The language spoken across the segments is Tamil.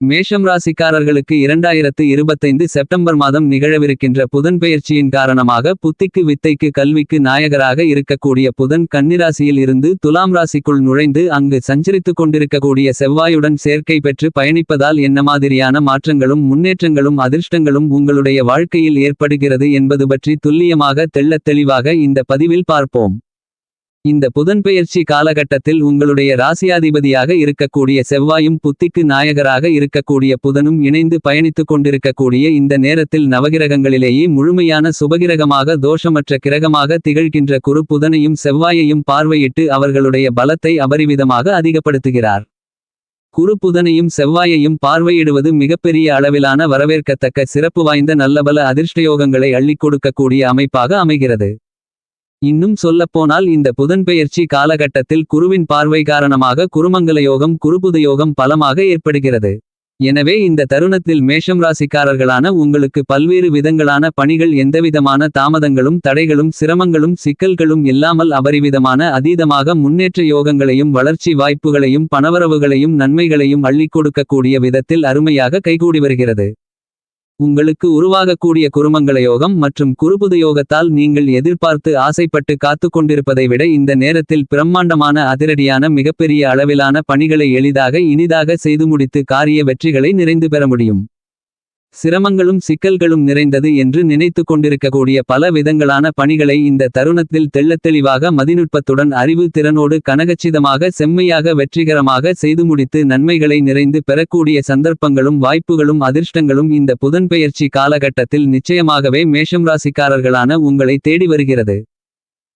மேஷம் ராசிக்காரர்களுக்கு இரண்டாயிரத்து இருபத்தைந்து செப்டம்பர் மாதம் நிகழவிருக்கின்ற புதன் பெயர்ச்சியின் காரணமாக புத்திக்கு வித்தைக்கு கல்விக்கு நாயகராக இருக்கக்கூடிய புதன் கன்னிராசியில் இருந்து துலாம் ராசிக்குள் நுழைந்து அங்கு சஞ்சரித்துக் கொண்டிருக்கக்கூடிய செவ்வாயுடன் சேர்க்கை பெற்று பயணிப்பதால் என்ன மாதிரியான மாற்றங்களும் முன்னேற்றங்களும் அதிர்ஷ்டங்களும் உங்களுடைய வாழ்க்கையில் ஏற்படுகிறது என்பது பற்றி துல்லியமாக தெள்ளத் தெளிவாக இந்த பதிவில் பார்ப்போம். இந்த புதன்பெயர்ச்சி காலகட்டத்தில் உங்களுடைய ராசியாதிபதியாக இருக்கக்கூடிய செவ்வாயும் புத்திக்கு நாயகராக இருக்கக்கூடிய புதனும் இணைந்து பயணித்துக் கொண்டிருக்கக்கூடிய இந்த நேரத்தில் நவகிரகங்களிலேயே முழுமையான சுபகிரகமாக தோஷமற்ற கிரகமாக திகழ்கின்ற குரு புதனையும் செவ்வாயையும் பார்வையிட்டு அவர்களுடைய பலத்தை அபரிவிதமாக அதிகப்படுத்துகிறார். குரு புதனையும் செவ்வாயையும் பார்வையிடுவது மிகப்பெரிய அளவிலான வரவேற்கத்தக்க சிறப்பு வாய்ந்த நல்லபல அதிர்ஷ்டயோகங்களை அள்ளிக் கொடுக்கக்கூடிய அமைப்பாக அமைகிறது. இன்னும் சொல்லப்போனால் இந்த புதன்பெயர்ச்சி காலகட்டத்தில் குருவின் பார்வை காரணமாக குருமங்கல யோகம் குருபுத யோகம் பலமாக ஏற்படுகிறது. எனவே இந்த தருணத்தில் மேஷம் ராசிக்காரர்களான உங்களுக்கு பல்வேறு விதங்களான பணிகள் எந்தவிதமான தாமதங்களும் தடைகளும் சிரமங்களும் சிக்கல்களும் இல்லாமல் அபரிவிதமான அதீதமாக முன்னேற்ற யோகங்களையும் வளர்ச்சி வாய்ப்புகளையும் பணவரவுகளையும் நன்மைகளையும் அள்ளிக் கொடுக்கக்கூடிய விதத்தில் அருமையாக கைகூடி வருகிறது. உங்களுக்கு உருவாகக்கூடிய குருமங்கள யோகம் மற்றும் குருபுதயோகத்தால் நீங்கள் எதிர்பார்த்து ஆசைப்பட்டு காத்து கொண்டிருப்பதை விட இந்த நேரத்தில் பிரம்மாண்டமான அதிரடியான மிகப்பெரிய அளவிலான பணிகளை எளிதாக இனிதாக செய்து முடித்து காரிய வெற்றிகளை நிறைந்து பெற முடியும். சிரமங்களும் சிக்கல்களும் நிறைந்தது என்று நினைத்து கொண்டிருக்கக்கூடிய பல விதங்களான பணிகளை இந்த தருணத்தில் தெள்ளத்தெளிவாக மதிநுட்பத்துடன் அறிவு திறனோடு கனகச்சிதமாக செம்மையாக வெற்றிகரமாக செய்து முடித்து நன்மைகளை நிறைந்து பெறக்கூடிய சந்தர்ப்பங்களும் வாய்ப்புகளும் அதிர்ஷ்டங்களும் இந்த புதன்பெயர்ச்சி காலகட்டத்தில் நிச்சயமாகவே மேஷம் ராசிக்காரர்களான உங்களை தேடி வருகிறது.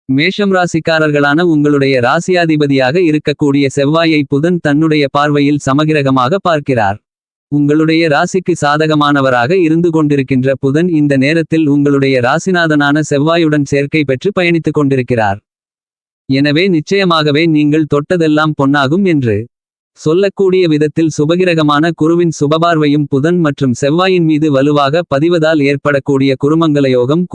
மேஷம் ராசிக்காரர்களான உங்களுடைய ராசியாதிபதியாக இருக்கக்கூடிய செவ்வாயை புதன் தன்னுடைய பார்வையில் சமகிரகமாக பார்க்கிறார். உங்களுடைய ராசிக்கு சாதகமானவராக இருந்து கொண்டிருக்கின்ற புதன் இந்த நேரத்தில் உங்களுடைய ராசிநாதனான செவ்வாயுடன் சேர்க்கை பெற்று பயணித்துக் கொண்டிருக்கிறார். எனவே நிச்சயமாகவே நீங்கள் தொட்டதெல்லாம் பொன்னாகும் என்று சொல்லக்கூடிய விதத்தில் சுபகிரகமான குருவின் சுபபார்வையும் புதன் மற்றும் செவ்வாயின் மீது வலுவாக பதிவதால் ஏற்படக்கூடிய குருமங்கல யோகம்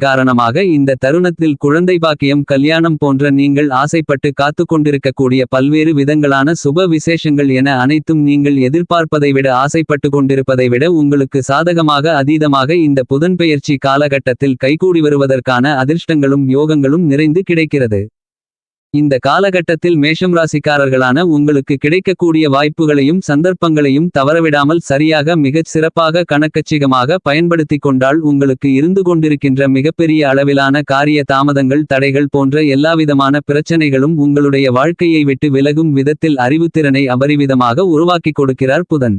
காரணமாக இந்த தருணத்தில் குழந்தை பாக்கியம் கல்யாணம் போன்ற நீங்கள் ஆசைப்பட்டு காத்து கொண்டிருக்கக்கூடிய பல்வேறு விதங்களான சுப விசேஷங்கள் என அனைத்தும் நீங்கள் எதிர்பார்ப்பதை விட ஆசைப்பட்டு கொண்டிருப்பதை விட உங்களுக்கு சாதகமாக அதீதமாக இந்த புதன்பெயர்ச்சி காலகட்டத்தில் கைகூடி வருவதற்கான அதிர்ஷ்டங்களும் யோகங்களும் நிறைந்து கிடைக்கிறது. இந்த காலகட்டத்தில் மேஷம் ராசிக்காரர்களான உங்களுக்கு கிடைக்கக்கூடிய வாய்ப்புகளையும் சந்தர்ப்பங்களையும் தவறவிடாமல் சரியாக மிகச் சிறப்பாக கணக்கச்சிகமாக பயன்படுத்திக் கொண்டால் உங்களுக்கு இருந்து கொண்டிருக்கின்ற மிகப்பெரிய அளவிலான காரிய தாமதங்கள் தடைகள் போன்ற எல்லாவிதமான பிரச்சனைகளும் உங்களுடைய வாழ்க்கையை விட்டு விலகும் விதத்தில் அறிவுத்திறனை அபரிவிதமாக உருவாக்கிக் கொடுக்கிறார் புதன்.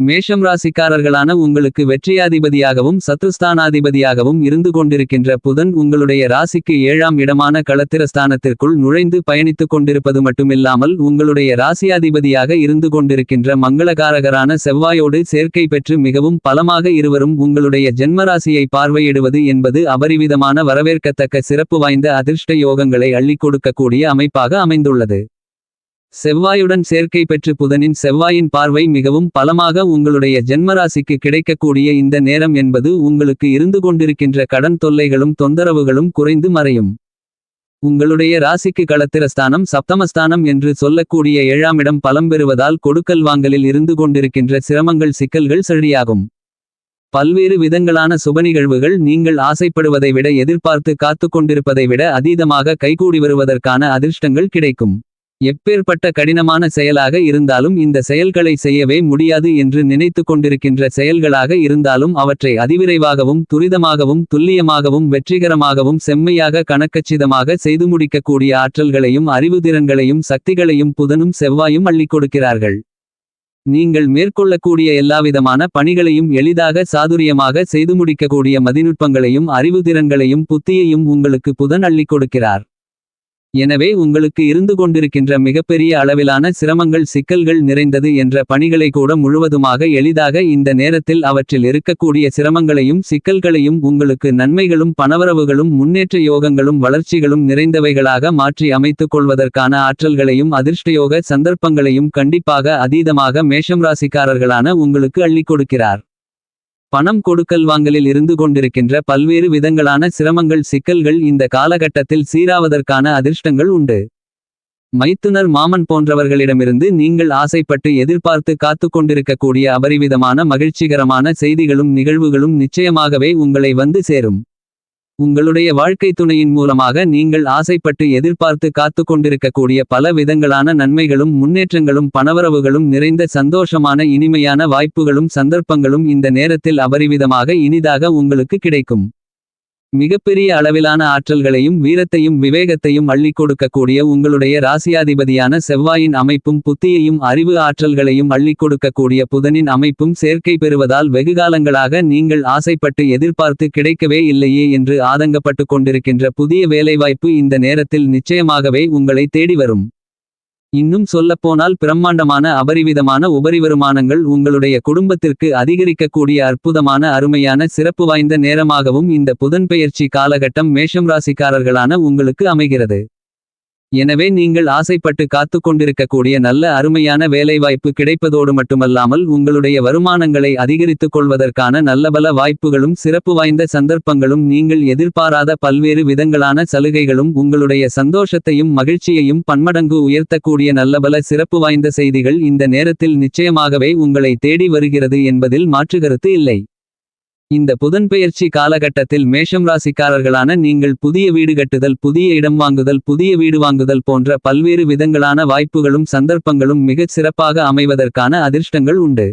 மேஷம் ராசிக்காரர்களான உங்களுக்கு வெற்றியாதிபதியாகவும் சத்துஸ்தானாதிபதியாகவும் இருந்து கொண்டிருக்கின்ற புதன் உங்களுடைய ராசிக்கு ஏழாம் இடமான களத்திரஸ்தானத்திற்குள் நுழைந்து பயணித்துக் கொண்டிருப்பது மட்டுமில்லாமல் உங்களுடைய ராசியாதிபதியாக இருந்து கொண்டிருக்கின்ற மங்களகாரகரான செவ்வாயோடு சேர்க்கை பெற்று மிகவும் பலமாக இருவரும் உங்களுடைய ஜென்மராசியை பார்வையிடுவது என்பது அபரிவிதமான வரவேற்கத்தக்க சிறப்பு வாய்ந்த அதிர்ஷ்ட யோகங்களை அள்ளிக் கொடுக்கக்கூடிய அமைப்பாக அமைந்துள்ளது. செவ்வாயுடன் சேர்க்கை பெற்று புதனின் செவ்வாயின் பார்வை மிகவும் பலமாக உங்களுடைய ஜென்மராசிக்கு கிடைக்கக்கூடிய இந்த நேரம் என்பது உங்களுக்கு இருந்து கொண்டிருக்கின்ற கடன் தொல்லைகளும் தொந்தரவுகளும் குறைந்து மறையும். உங்களுடைய ராசிக்கு களத்திரஸ்தானம் சப்தமஸ்தானம் என்று சொல்லக்கூடிய ஏழாமிடம் பலம் பெறுவதால் கொடுக்கல் வாங்கலில் இருந்து கொண்டிருக்கின்ற சிரமங்கள் சிக்கல்கள் சரியாகும் பல்வேறு விதங்களான சுபநிகழ்வுகள் நீங்கள் ஆசைப்படுவதை விட எதிர்பார்த்து காத்து கொண்டிருப்பதை விட அதீதமாக கைகூடி வருவதற்கான அதிர்ஷ்டங்கள் கிடைக்கும். எப்பேற்பட்ட கடினமான செயலாக இருந்தாலும் இந்த செயல்களை செய்யவே முடியாது என்று நினைத்து கொண்டிருக்கின்ற செயல்களாக இருந்தாலும் அவற்றை அதிவிரைவாகவும் துரிதமாகவும் துல்லியமாகவும் வெற்றிகரமாகவும் செம்மையாக கணக்கச்சிதமாக செய்து முடிக்கக்கூடிய ஆற்றல்களையும் அறிவுதிறன்களையும் சக்திகளையும் புதனும் செவ்வாயும் அள்ளிக் கொடுக்கிறார்கள். நீங்கள் மேற்கொள்ளக்கூடிய எல்லாவிதமான பணிகளையும் எளிதாக சாதுரியமாக செய்து முடிக்கக்கூடிய மதிநுட்பங்களையும் அறிவுதிறன்களையும் புத்தியையும் உங்களுக்கு புதன் அள்ளிக் கொடுக்கிறார். எனவே உங்களுக்கு இருந்து கொண்டிருக்கின்ற மிகப்பெரிய அளவிலான சிரமங்கள் சிக்கல்கள் நிறைந்தது என்ற பணிகளை கூட முழுவதுமாக எளிதாக இந்த நேரத்தில் அவற்றில் இருக்கக்கூடிய சிரமங்களையும் சிக்கல்களையும் உங்களுக்கு நன்மைகளும் பணவரவுகளும் முன்னேற்ற யோகங்களும் வளர்ச்சிகளும் நிறைந்தவைகளாக மாற்றி அமைத்துக் கொள்வதற்கான ஆற்றல்களையும் அதிர்ஷ்டயோக சந்தர்ப்பங்களையும் கண்டிப்பாக அதீதமாக மேஷம் ராசிக்காரர்களான உங்களுக்கு அள்ளிக் கொடுக்கிறார். பணம் கொடுக்கல் வாங்கலில் இருந்து கொண்டிருக்கின்ற பல்வேறு விதங்களான சிரமங்கள் சிக்கல்கள் இந்த காலகட்டத்தில் சீராவதற்கான அதிர்ஷ்டங்கள் உண்டு மைத்துனர் மாமன் போன்றவர்களிடமிருந்து நீங்கள் ஆசைப்பட்டு எதிர்பார்த்து காத்துக் கொண்டிருக்கக்கூடிய அபரிவிதமான மகிழ்ச்சிகரமான செய்திகளும் நிகழ்வுகளும் நிச்சயமாகவே உங்களை வந்து சேரும். உங்களுடைய வாழ்க்கை துணையின் மூலமாக நீங்கள் ஆசைப்பட்டு எதிர்பார்த்து காத்துக் கொண்டிருக்கக்கூடிய பல விதங்களான நன்மைகளும் முன்னேற்றங்களும் பணவரவுகளும் நிறைந்த சந்தோஷமான இனிமையான வாய்ப்புகளும் சந்தர்ப்பங்களும் இந்த நேரத்தில் அபரிவிதமாக இனிதாக உங்களுக்கு கிடைக்கும். மிகப்பெரிய அளவிலான ஆற்றல்களையும் வீரத்தையும் விவேகத்தையும் அள்ளிக் கொடுக்கக்கூடிய உங்களுடைய ராசியாதிபதியான செவ்வாயின் அமைப்பும் புத்தியையும் அறிவு ஆற்றல்களையும் அள்ளி கொடுக்கக்கூடிய புதனின் அமைப்பும் சேர்க்கை பெறுவதால் வெகுகாலங்களாக நீங்கள் ஆசைப்பட்டு எதிர்பார்த்து கிடைக்கவே இல்லையே என்று ஆதங்கப்பட்டுக் கொண்டிருக்கின்ற புதிய வேலைவாய்ப்பு இந்த நேரத்தில் நிச்சயமாகவே உங்களை தேடி வரும். இன்னும் சொல்லப்போனால் பிரம்மாண்டமான அபரிவிதமான உபரிவருமானங்கள் உங்களுடைய குடும்பத்திற்கு அதிகரிக்கக்கூடிய அற்புதமான அருமையான சிறப்பு வாய்ந்த நேரமாகவும் இந்த புதன்பெயர்ச்சி காலகட்டம் மேஷம் ராசிக்காரர்களான உங்களுக்கு அமைகிறது. எனவே நீங்கள் ஆசைப்பட்டு காத்துக் கொண்டிருக்கக்கூடிய நல்ல அருமையான வேலைவாய்ப்பு கிடைப்பதோடு மட்டுமல்லாமல் உங்களுடைய வருமானங்களை அதிகரித்துக் கொள்வதற்கான நல்லபல வாய்ப்புகளும் சிறப்பு வாய்ந்த சந்தர்ப்பங்களும் நீங்கள் எதிர்பாராத பல்வேறு விதங்களான சலுகைகளும் உங்களுடைய சந்தோஷத்தையும் மகிழ்ச்சியையும் பன்மடங்கு உயர்த்தக்கூடிய நல்லபல சிறப்பு வாய்ந்த செய்திகள் இந்த நேரத்தில் நிச்சயமாகவே உங்களை தேடி வருகிறது என்பதில் மாற்றுகருத்து இல்லை. இந்த புதன்பெயர்ச்சி காலகட்டத்தில் மேஷம் ராசிக்காரர்களான நீங்கள் புதிய வீடு கட்டுதல் புதிய இடம் வாங்குதல் புதிய வீடு வாங்குதல் போன்ற பல்வேறு விதங்களான வாய்ப்புகளும் சந்தர்ப்பங்களும் மிகச் சிறப்பாக அமைவதற்கான அதிர்ஷ்டங்கள் உண்டு.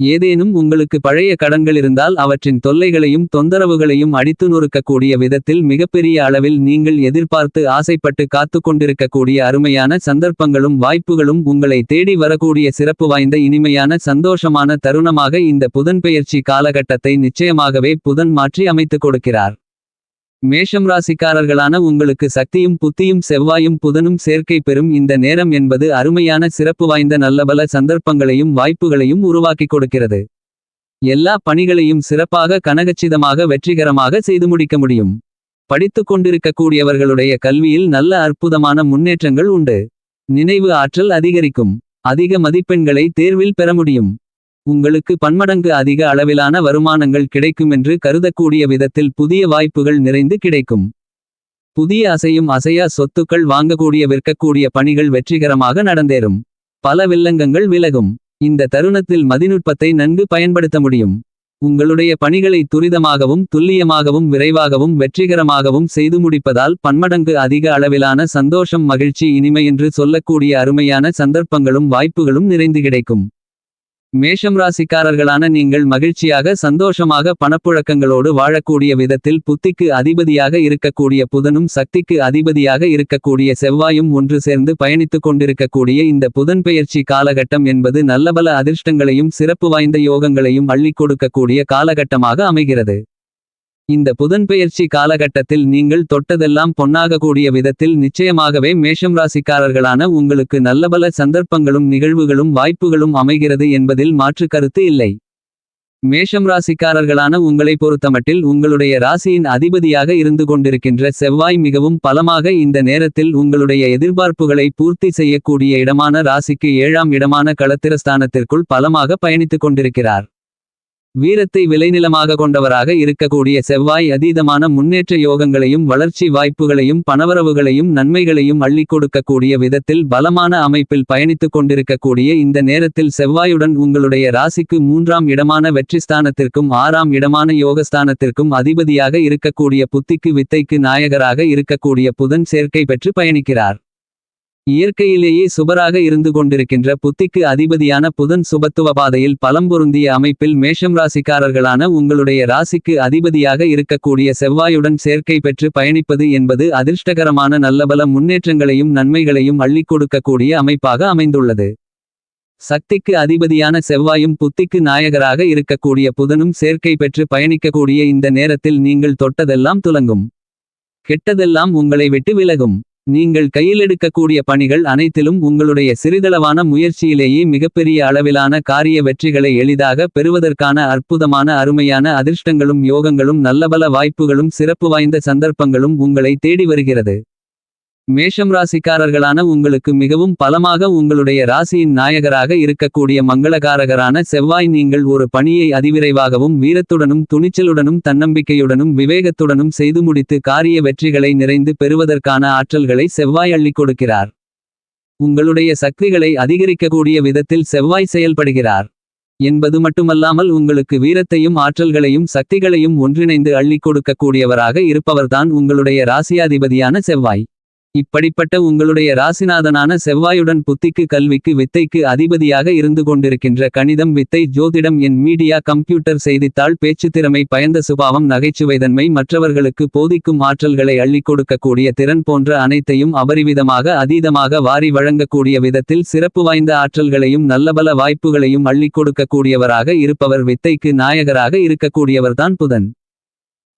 ஏதேனும் உங்களுக்கு பழைய கடன்கள் இருந்தால் அவற்றின் தொல்லைகளையும் தொந்தரவுகளையும் அடித்து நொறுக்கக்கூடிய விதத்தில் மிகப்பெரிய அளவில் நீங்கள் எதிர்பார்த்து ஆசைப்பட்டு காத்து கொண்டிருக்கக்கூடிய அருமையான சந்தர்ப்பங்களும் வாய்ப்புகளும் உங்களை தேடி வரக்கூடிய சிறப்பு வாய்ந்த இனிமையான சந்தோஷமான தருணமாக இந்த புதன்பெயர்ச்சி காலகட்டத்தை நிச்சயமாகவே புதன் மாற்றி அமைத்துக் கொடுக்கிறார். மேஷம் ராசிக்காரர்களான உங்களுக்கு சக்தியும் புத்தியும் செவ்வாயும் புதனும் சேர்க்கை பெறும் இந்த நேரம் என்பது அருமையான சிறப்பு வாய்ந்த நல்லபல சந்தர்ப்பங்களையும் வாய்ப்புகளையும் உருவாக்கிக் கொடுக்கிறது. எல்லா பணிகளையும் சிறப்பாக கனகச்சிதமாக வெற்றிகரமாக செய்து முடிக்க முடியும். படித்துக் கொண்டிருக்கக்கூடியவர்களுடைய கல்வியில் நல்ல அற்புதமான முன்னேற்றங்கள் உண்டு. நினைவு ஆற்றல் அதிகரிக்கும். அதிக மதிப்பெண்களை தேர்வில் பெற முடியும். உங்களுக்கு பன்மடங்கு அதிக அளவிலான வருமானங்கள் கிடைக்குமென்று கருதக்கூடிய விதத்தில் புதிய வாய்ப்புகள் நிறைந்து கிடைக்கும். புதிய அசையும் அசையா சொத்துக்கள் வாங்கக்கூடிய விற்கக்கூடிய பணிகள் வெற்றிகரமாக நடந்தேறும். பல வில்லங்கங்கள் விலகும். இந்த தருணத்தில் மதிநுட்பத்தை நன்கு பயன்படுத்த முடியும். உங்களுடைய பணிகளை துரிதமாகவும் துல்லியமாகவும் விரைவாகவும் வெற்றிகரமாகவும் செய்து முடிப்பதால் பன்மடங்கு அதிக அளவிலான சந்தோஷம் மகிழ்ச்சி இனிமையென்று சொல்லக்கூடிய அருமையான சந்தர்ப்பங்களும் வாய்ப்புகளும் நிறைந்து கிடைக்கும். மேஷம் ராசிக்காரர்களான நீங்கள் மகிழ்ச்சியாக சந்தோஷமாக பணப்புழக்கங்களோடு வாழக்கூடிய விதத்தில் புத்திக்கு அதிபதியாக இருக்கக்கூடிய புதனும் சக்திக்கு அதிபதியாக இருக்கக்கூடிய செவ்வாயும் ஒன்று சேர்ந்து பயணித்துக் கொண்டிருக்கக்கூடிய இந்த புதன்பெயர்ச்சி காலகட்டம் என்பது நல்லபல அதிர்ஷ்டங்களையும் சிறப்பு வாய்ந்த யோகங்களையும் அள்ளிக் கொடுக்கக்கூடிய காலகட்டமாக அமைகிறது. இந்த புதன்பெயர்ச்சி காலகட்டத்தில் நீங்கள் தொட்டதெல்லாம் பொன்னாகக்கூடிய விதத்தில் நிச்சயமாகவே மேஷம் ராசிக்காரர்களான உங்களுக்கு நல்லபல சந்தர்ப்பங்களும் நிகழ்வுகளும் வாய்ப்புகளும் அமைகிறது என்பதில் மாற்று கருத்து இல்லை. மேஷம் ராசிக்காரர்களான உங்களை பொறுத்தமட்டில் உங்களுடைய ராசியின் அதிபதியாக இருந்து கொண்டிருக்கின்ற செவ்வாய் மிகவும் பலமாக இந்த நேரத்தில் உங்களுடைய எதிர்பார்ப்புகளை பூர்த்தி செய்யக்கூடிய இடமான ராசிக்கு ஏழாம் இடமான களத்திரஸ்தானத்திற்குள் பலமாக பயணித்துக் கொண்டிருக்கிறார். வீரத்தை விளைநிலமாக கொண்டவராக இருக்கக்கூடிய செவ்வாய் அதீதமான முன்னேற்ற யோகங்களையும் வளர்ச்சி வாய்ப்புகளையும் பணவரவுகளையும் நன்மைகளையும் அள்ளி கொடுக்கக்கூடிய விதத்தில் பலமான அமைப்பில் பயணித்துக் கொண்டிருக்கக்கூடிய இந்த நேரத்தில் செவ்வாயுடன் உங்களுடைய ராசிக்கு மூன்றாம் இடமான வெற்றிஸ்தானத்திற்கும் ஆறாம் இடமான யோகஸ்தானத்திற்கும் அதிபதியாக இருக்கக்கூடிய புத்திக்கு வித்தைக்கு நாயகராக இருக்கக்கூடிய புதன் சேர்க்கை பெற்று பயணிக்கிறார். இயற்கையிலேயே சுபராக இருந்து கொண்டிருக்கின்ற புத்திக்கு அதிபதியான புதன் சுபத்துவ பாதையில் பலம்பொருந்திய அமைப்பில் மேஷம் ராசிக்காரர்களான உங்களுடைய ராசிக்கு அதிபதியாக இருக்கக்கூடிய செவ்வாயுடன் சேர்க்கை பெற்று பயணிப்பது என்பது அதிர்ஷ்டகரமான நல்லபல முன்னேற்றங்களையும் நன்மைகளையும் அள்ளி கொடுக்கக்கூடிய அமைப்பாக அமைந்துள்ளது. சக்திக்கு அதிபதியான செவ்வாயும் புத்திக்கு நாயகராக இருக்கக்கூடிய புதனும் சேர்க்கை பெற்று பயணிக்கக்கூடிய இந்த நேரத்தில் நீங்கள் தொட்டதெல்லாம் துலங்கும். கெட்டதெல்லாம் உங்களை விட்டு விலகும். நீங்கள் கையிலெடுக்கக்கூடிய பணிகள் அனைத்திலும் உங்களுடைய சிறிதளவான முயற்சியிலேயே மிகப்பெரிய அளவிலான காரிய வெற்றிகளை எளிதாக பெறுவதற்கான அற்புதமான அருமையான அதிர்ஷ்டங்களும் யோகங்களும் நல்லபல வாய்ப்புகளும் சிறப்பு வாய்ந்த சந்தர்ப்பங்களும் உங்களை தேடி வருகிறது. மேஷம் ராசிக்காரர்களான உங்களுக்கு மிகவும் பலமாக உங்களுடைய ராசியின் நாயகராக இருக்கக்கூடிய மங்களகாரகரான செவ்வாய் நீங்கள் ஒரு பணியை அதிவிரைவாகவும் வீரத்துடனும் துணிச்சலுடனும் தன்னம்பிக்கையுடனும் விவேகத்துடனும் செய்து முடித்து காரிய வெற்றிகளை நிறைந்து பெறுவதற்கான ஆற்றல்களை செவ்வாய் அள்ளிக் கொடுக்கிறார். உங்களுடைய சக்திகளை அதிகரிக்கக்கூடிய விதத்தில் செவ்வாய் செயல்படுகிறார். என்பது மட்டுமல்லாமல் உங்களுக்கு வீரத்தையும் ஆற்றல்களையும் சக்திகளையும் ஒன்றிணைந்து அள்ளிக் கொடுக்கக்கூடியவராக இருப்பவர்தான் உங்களுடைய ராசியாதிபதியான செவ்வாய். இப்படிப்பட்ட உங்களுடைய ராசிநாதனான செவ்வாயுடன் புத்திக்கு கல்விக்கு வித்தைக்கு அதிபதியாக இருந்து கொண்டிருக்கின்ற கணிதம் வித்தை ஜோதிடம் என் மீடியா கம்ப்யூட்டர் செய்தித்தாள் பேச்சுத்திறமை பயந்த சுபாவம் நகைச்சுவைதன்மை மற்றவர்களுக்கு போதிக்கும் ஆற்றல்களை அள்ளிக் கொடுக்கக்கூடிய திறன் போன்ற அனைத்தையும் அபரிவிதமாக அதீதமாக வாரி வழங்கக்கூடிய விதத்தில் சிறப்பு வாய்ந்த ஆற்றல்களையும் நல்லபல வாய்ப்புகளையும் அள்ளிக் கொடுக்கக்கூடியவராக இருப்பவர் வித்தைக்கு நாயகராக இருக்கக்கூடியவர்தான் புதன்.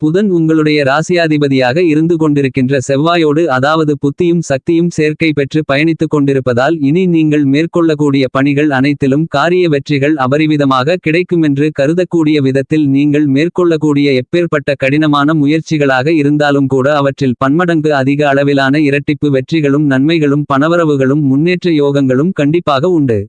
புதன் உங்களுடைய ராசியாதிபதியாக இருந்து கொண்டிருக்கின்ற செவ்வாயோடு அதாவது புத்தியும் சக்தியும் சேர்க்கை பெற்று பயணித்துக் கொண்டிருப்பதால் இனி நீங்கள் மேற்கொள்ளக்கூடிய பணிகள் அனைத்திலும் காரிய வெற்றிகள் அபரிவிதமாக கிடைக்குமென்று கருதக்கூடிய விதத்தில் நீங்கள் மேற்கொள்ளக்கூடிய எப்பேற்பட்ட கடினமான முயற்சிகளாக இருந்தாலும் கூட அவற்றில் பன்மடங்கு அதிக அளவிலான இரட்டிப்பு வெற்றிகளும் நன்மைகளும் பணவரவுகளும் முன்னேற்ற யோகங்களும் கண்டிப்பாக உண்டு.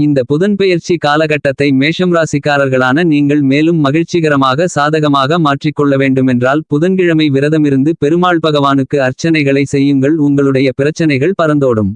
இந்த புதன்பெயர்ச்சி காலகட்டத்தை மேஷம் ராசிக்காரர்களான நீங்கள் மேலும் மகிழ்ச்சிகரமாக சாதகமாக மாற்றிக்கொள்ள வேண்டுமென்றால் புதன்கிழமை விரதமிருந்து பெருமாள் பகவானுக்கு அர்ச்சனைகளை செய்யுங்கள் உங்களுடைய பிரச்சனைகள் பறந்தோடும்.